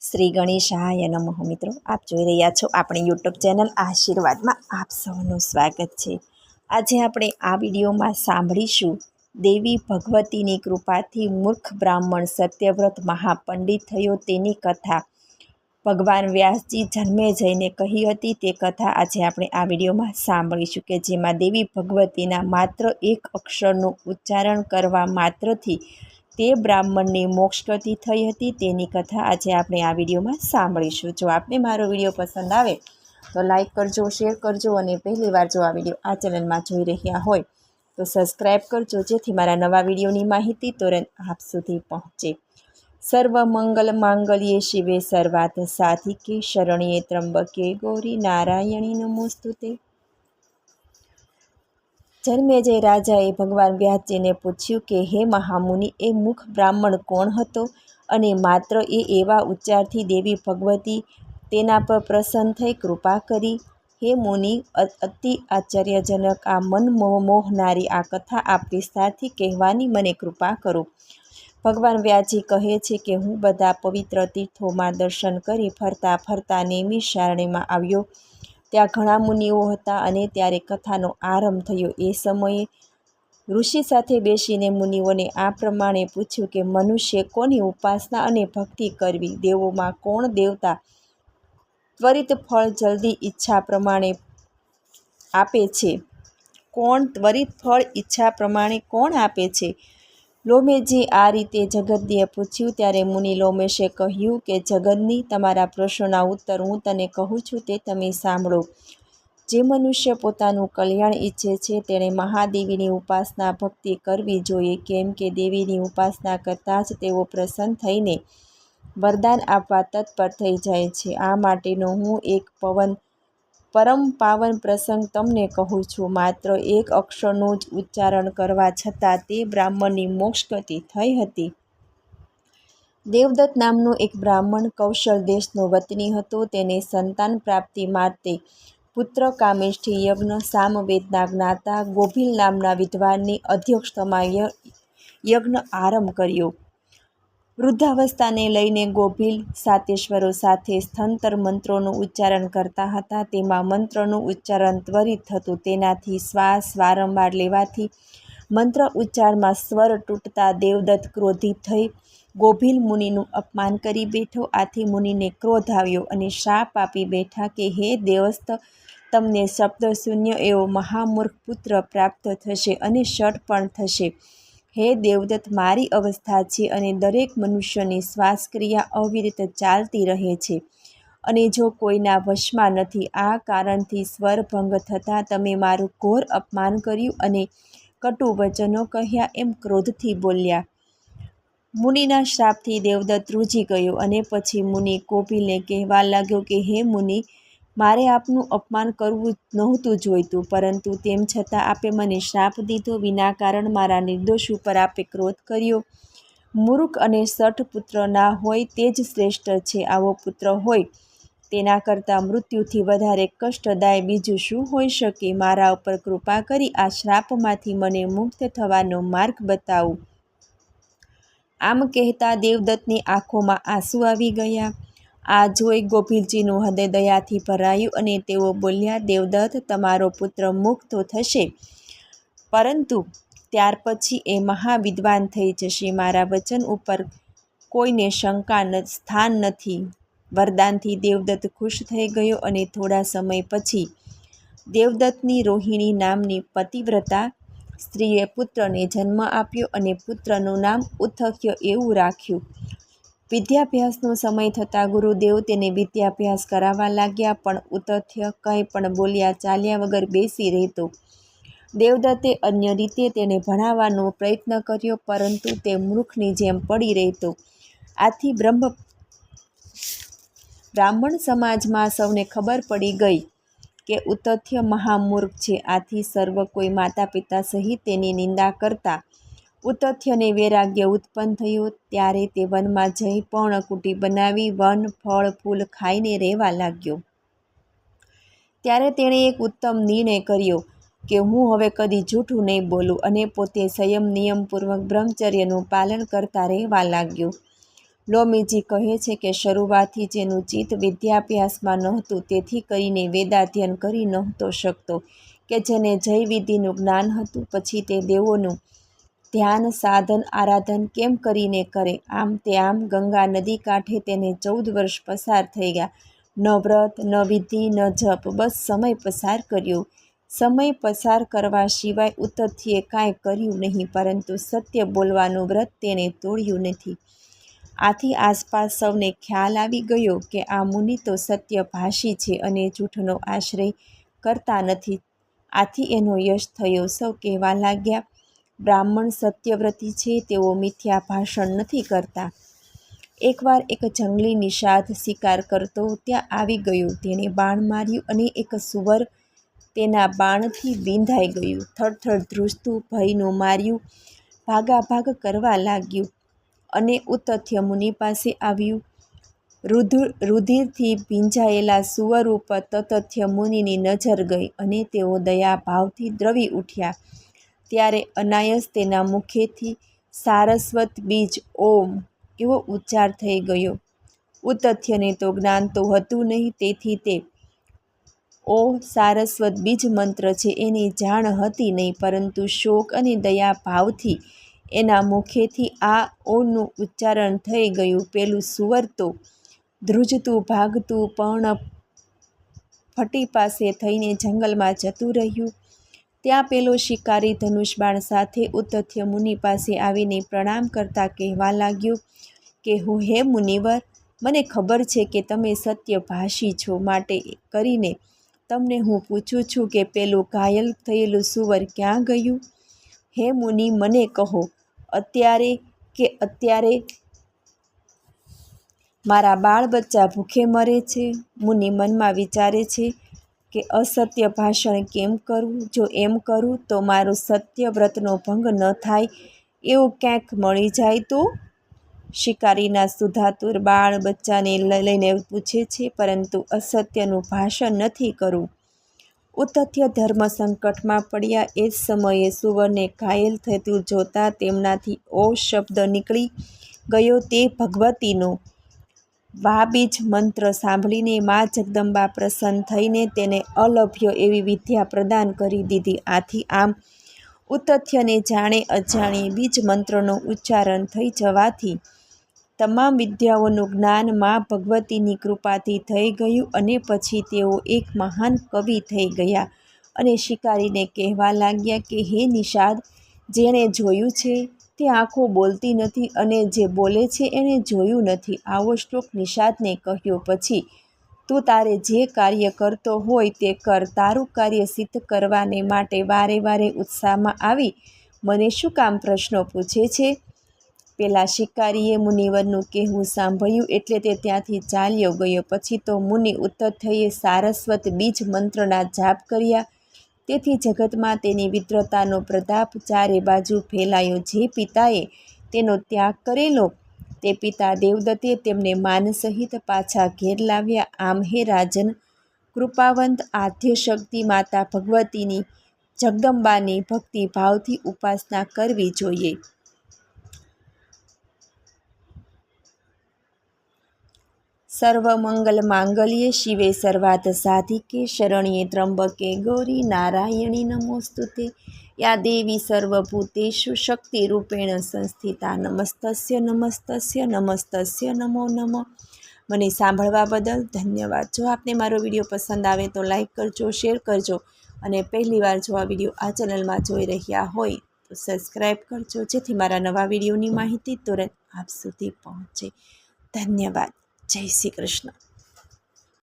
શ્રી ગણેશાય નમઃ મિત્રો, આપ જોઈ રહ્યા છો આપણી યુટ્યુબ ચેનલ આશીર્વાદમાં આપ સૌનું સ્વાગત છે. આજે આપણે આ વિડીયોમાં સાંભળીશું દેવી ભગવતીની કૃપાથી મૂર્ખ બ્રાહ્મણ સત્યવ્રત મહાપંડિત થયો તેની કથા. ભગવાન વ્યાસજી જન્મે જઈને કહી હતી તે કથા આજે આપણે આ વિડીયોમાં સાંભળીશું કે જેમાં દેવી ભગવતીના માત્ર એક અક્ષરનું ઉચ્ચારણ કરવા માત્રથી તે બ્રાહ્મણની મોક્ષગતિ થઈ હતી તેની કથા આજે આપણે આ વિડીયોમાં સાંભળીશું. જો આપને મારો વીડિયો પસંદ આવે તો લાઈક કરજો, શેર કરજો અને પહેલી વાર જો આ વીડિયો આ ચેનલમાં જોઈ રહ્યા હોય તો સબસ્ક્રાઈબ કરજો, જેથી મારા નવા વિડીયોની માહિતી તુરંત આપ સુધી પહોંચે. સર્વ મંગલ માંગલ્યે શિવે સર્વાત સાધિકે, શરણ્યે ત્રંબકે ગૌરી નારાયણી નમોસ્તુતે જન્મેજય રાજાએ ભગવાન વ્યાસજીને પૂછ્યું કે, હે મહામુનિ, એ મુખ બ્રાહ્મણ કોણ હતો? અને માત્ર એ એવા ઉચ્ચારથી દેવી ભગવતી તેના પર પ્રસન્ન થઈ કૃપા કરી હે મુનિ અતિ આશ્ચર્યજનક આ મન મોહનારી આ કથા આપ વિસ્તારથી કહેવાની મને કૃપા કરો ભગવાન વ્યાસજી કહે છે કે, હું બધા પવિત્ર તીર્થોમાં દર્શન કરી ફરતા ફરતા નેમી શારણીમાં આવ્યો. ત્યાં ઘણા મુનિઓ હતા અને ત્યારે કથાનો આરંભ થયો. એ સમયે ઋષિ સાથે બેસીને મુનિઓને આ પ્રમાણે પૂછ્યું કે, મનુષ્ય કોની ઉપાસના અને ભક્તિ કરવી? દેવોમાં કોણ દેવતા? ત્વરિત ફળ જલ્દી ઈચ્છા પ્રમાણે આપે છે. કોણ? ત્વરિત ફળ ઈચ્છા પ્રમાણે કોણ આપે છે? લોમેજી આ રીતે જગદીએ પૂછ્યું, ત્યારે મુનિ લોમેશે કહ્યું કે જગદની તમારા પ્રશ્નોના ઉત્તર હું તને કહું છું, તે તમે સાંભળો. જે મનુષ્ય પોતાનું કલ્યાણ ઈચ્છે છે, તેણે મહાદેવીની ઉપાસના ભક્તિ કરવી જોઈએ. કેમ કે દેવીની ઉપાસના કરતાં જ તેઓ પ્રસન્ન થઈને વરદાન આપવા તત્પર થઈ જાય છે. આ માટેનો હું એક પવન પરમ પાવન પ્રસંગ તમને કહું છું. માત્ર એક અક્ષરનું જ ઉચ્ચારણ કરવા છતાં તે બ્રાહ્મણની મોક્ષગતિ થઈ હતી. દેવદત્ત નામનો એક બ્રાહ્મણ કૌશલ દેશનો વતની હતો. તેને સંતાન પ્રાપ્તિ માટે પુત્ર કામેષ્ઠી યજ્ઞ, સામવેદના જ્ઞાતા ગોભીલ નામના વિદ્વાનની અધ્યક્ષતામાં યજ્ઞ આરંભ કર્યો. વૃદ્ધાવસ્થાને લઈને ગોભીલ સાતેશ્વરો સાથે સ્થંતર મંત્રોનું ઉચ્ચારણ કરતા હતા. તેમાં મંત્રનું ઉચ્ચારણ ત્વરિત થતું તેનાથી શ્વાસ વારંવાર લેવાથી મંત્ર ઉચ્ચારમાં સ્વર તૂટતા દેવદત્ત ક્રોધિત થઈ ગોભીલ મુનિનું અપમાન કરી બેઠો. આથી મુનિને ક્રોધ આવ્યો અને શાપ આપી બેઠા કે, હે દેવસ્થ તમને શબ્દશૂન્ય એવો મહામૂર્ખ પુત્ર પ્રાપ્ત થશે અને શટ પણ થશે. હે દેવદત્ત, મારી અવસ્થા છે અને દરેક મનુષ્યની શ્વાસક્રિયા અવિરત ચાલતી રહે છે. અને જો કોઈના વશમાં નથી, આ કારણથી સ્વરભંગ થતાં તમે મારું ઘોર અપમાન કર્યું અને કટુ વચનો કહ્યા એમ ક્રોધથી બોલ્યા. મુનિના શ્રાપથી દેવદત્ત રૂજી ગયો અને પછી મુનિ કોપિલને કહેવા લાગ્યો કે, હે મુનિ મારે આપનું અપમાન કરવું નહોતું જોઈતું, પરંતુ તેમ છતાં આપે મને શ્રાપ દીધો વિના કારણ મારા નિર્દોષ ઉપર આપે ક્રોધ કર્યો. મૂર્ખ અને સઠ પુત્ર ના હોય તે જ શ્રેષ્ઠ છે, આવો પુત્ર હોય તેના કરતાં મૃત્યુથી વધારે કષ્ટદાય બીજું શું હોઈ શકે? મારા ઉપર કૃપા કરી આ શ્રાપમાંથી મને મુક્ત થવાનો માર્ગ બતાવો. આમ કહેતા દેવદત્તની આંખોમાં આંસુ આવી ગયા. આ જોઈ ગોપીલજીનું હૃદય દયાથી ભરાયું અને તેઓ બોલ્યા, દેવદત્ત, તમારો પુત્ર મુક્ત થશે, પરંતુ ત્યાર પછી એ મહાવિદ્વાન થઈ જશે. મારા વચન ઉપર કોઈને શંકા સ્થાન નથી. વરદાનથી દેવદત્ત ખુશ થઈ ગયો અને થોડા સમય પછી દેવદત્તની રોહિણી નામની પતિવ્રતા સ્ત્રીએ પુત્રને જન્મ આપ્યો અને પુત્રનું નામ ઉથક્ય એવું રાખ્યું. વિદ્યાભ્યાસનો સમય થતાં ગુરુદેવ તેને વિદ્યાભ્યાસ કરાવવા લાગ્યા, પણ ઉતથ્ય કંઈ પણ બોલ્યા ચાલ્યા વગર બેસી રહેતો. દેવદત્તે અન્ય રીતે તેને ભણાવવાનો પ્રયત્ન કર્યો, પરંતુ તે મૂર્ખની જેમ પડી રહેતો. આથી બ્રહ્મ બ્રાહ્મણ સમાજમાં સૌને ખબર પડી ગઈ કે ઉતથ્ય મહામૂર્ખ છે. આથી સર્વ કોઈ માતા પિતા સહિત તેની નિંદા કરતા ઉતથ્યને વૈરાગ્ય ઉત્પન્ન થયું. ત્યારે તે વનમાં જઈ પર્ણકુટી બનાવી વન, ફળ, ફૂલ ખાઈને રહેવા લાગ્યો. ત્યારે તેણે એક ઉત્તમ નિર્ણય કર્યો કે હું હવે કદી જૂઠું નહીં બોલું અને પોતે સંયમ, નિયમપૂર્વક બ્રહ્મચર્યનું પાલન કરતા રહેવા લાગ્યો. લોમીજી કહે છે કે શરૂઆતથી જેનું ચિત્ત વિદ્યાભ્યાસમાં નહોતું તેથી કરીને વેદાધ્યન કરી નહોતો શકતો કે જેને જય વિધિનું જ્ઞાન હતું. પછી તે દેવોનું ધ્યાન, સાધન, આરાધન કેમ કરીને કરે? આમ તે આમ ગંગા નદી કાંઠે તેને ચૌદ વર્ષ પસાર થઈ ગયા. ન વ્રત, ન વિધિ, ન જપ, બસ સમય પસાર કર્યો. સમય પસાર કરવા સિવાય ઉત્તરથીએ કાંઈ કર્યું નહીં, પરંતુ સત્ય બોલવાનું વ્રત તેણે તોડ્યું નથી. આથી આસપાસ સૌને ખ્યાલ આવી ગયો કે આ મુનિ તો સત્ય ભાષી છે અને જૂઠનો આશ્રય કરતા નથી. આથી એનો યશ થયો. સૌ કહેવા લાગ્યા બ્રાહ્મણ સત્યવ્રતી છે, તેઓ મિથ્યા ભાષણ નથી કરતા. એકવાર એક જંગલી નિષાદ શિકાર કરતો ત્યાં આવી ગયો. તેણે બાણ માર્યું અને એક સુવર તેના બાણથી વિંધાઈ ગયું. થડથડ ધ્રુજતું ભયનું માર્યું ભાગાભાગ કરવા લાગ્યું અને ઉતથ્ય મુનિ પાસે આવ્યું. રુધિર, રુધિરથી ભીંજાયેલા સુવર ઉપર તતથ્ય મુનિની નજર ગઈ અને તેઓ દયાભાવથી દ્રવી ઉઠ્યા. ત્યારે અનાયસ તેના મુખેથી સારસ્વત બીજ ઓમ એવો ઉચ્ચાર થઈ ગયો. ઉતથ્યને તો જ્ઞાન તો હતું નહીં, તેથી તે ઓ સારસ્વત બીજ મંત્ર છે, એની જાણ હતી નહીં, પરંતુ શોક અને દયા ભાવથી એના મુખેથી આ ઓનું ઉચ્ચારણ થઈ ગયું. પેલું સુવર તો ધ્રુજતું, ભાગતું પણ ફટી પાસે થઈને જંગલમાં જતું રહ્યું. ત્યાં પેલો શિકારી ધનુષબાણ સાથે ઉતથ્ય મુનિ પાસે આવીને પ્રણામ કરતા કહેવા લાગ્યો કે હું હે મુનિવર, મને ખબર છે કે તમે સત્યભાષી છો માટે કરીને તમને હું પૂછું છું કે પેલું ઘાયલ થયેલું સુવર ક્યાં ગયું? હે મુનિ, મને કહો, અત્યારે કે અત્યારે મારા બાળ બચ્ચા ભૂખે મરે છે? મુનિ મનમાં વિચારે છે કે અસત્ય ભાષણ કેમ કરવું? જો એમ કરું તો મારો સત્ય વ્રતનો ભંગ ન થાય, એવું ક્યાંક મળી જાય તો? શિકારીના સુધાતુર બાળ બચ્ચાને લઈને પૂછે છે, પરંતુ અસત્યનું ભાષણ નથી કરવું ઉતથ્ય ધર્મ સંકટમાં પડ્યા. એ જ સમયે સુવરને ઘાયલ થતું જોતાં તેમનાથી ઓ શબ્દ નીકળી ગયો તે ભગવતીનો. વાબીજ મંત્ર સાંભળીને મા જગદંબા પ્રસન્ન થઈને તેને અલભ્ય એવી વિદ્યા પ્રદાન કરી દીધી. આથી આમ ઉતથ્યને જાણે અજાણે બીજ મંત્રનો ઉચ્ચારણ થઈ જવાથી તમામ વિદ્યાઓનું જ્ઞાન મા ભગવતીની કૃપાથી થઈ ગયું અને પછી તેઓ એક મહાન કવિ થઈ ગયા અને શિકારીને કહેવા લાગ્યા કે, હે નિષાદ, જેણે જોયું છે તે આંખો બોલતી નથી અને જે બોલે છે એણે જોયું નથી. આવો શ્લોક નિષાદને કહ્યો પછી, તું તારે જે કાર્ય કરતો હોય તે કર. તારું કાર્ય સિદ્ધ કરવાને માટે વારે વારે ઉત્સાહમાં આવી. મને શું કામ પ્રશ્નો પૂછે છે? પેલા શિકારીએ મુનિવરનું કહેવું સાંભળ્યું એટલે તે ત્યાંથી ચાલ્યો ગયો. પછી તો મુનિ ઉત્તર થઈએ સારસ્વત બીજ મંત્રના જાપ કર્યા. તેથી જગતમાં તેની વિદ્રતાનો પ્રતાપ ચારે બાજુ ફેલાયો. જે પિતાએ તેનો ત્યાગ કરેલો, તે પિતા દેવદત્તે તેમને માન સહિત પાછા ઘેર લાવ્યા. આમ હે રાજન, કૃપાવંત, આદ્યશક્તિ માતા ભગવતીની જગદંબાની ભક્તિ ભાવથી ઉપાસના કરવી જોઈએ. સર્વમંગલ માંગલ્ય શિવે સર્વાત સાધિકે, શરણ્યે ત્રંબકે ગૌરી નારાયણી નમોસ્તુતે. યા દેવી સર્વભૂતેષુ શક્તિરૂપેણ સંસ્થિતા નમસ્તસ્ય નમસ્તસ્ય નમસ્તસ્ય નમો નમો. મને સાંભળવા બદલ ધન્યવાદ. જો આપને મારો વીડિયો પસંદ આવે તો લાઇક કરજો, શેર કરજો અને પહેલીવાર જો આ વીડિયો આ ચેનલમાં જોઈ રહ્યા હોય તો સબસ્ક્રાઈબ કરજો જેથી મારા નવા વિડીયોની માહિતી તુરંત આપ સુધી પહોંચે. ધન્યવાદ. જય શ્રી કૃષ્ણ.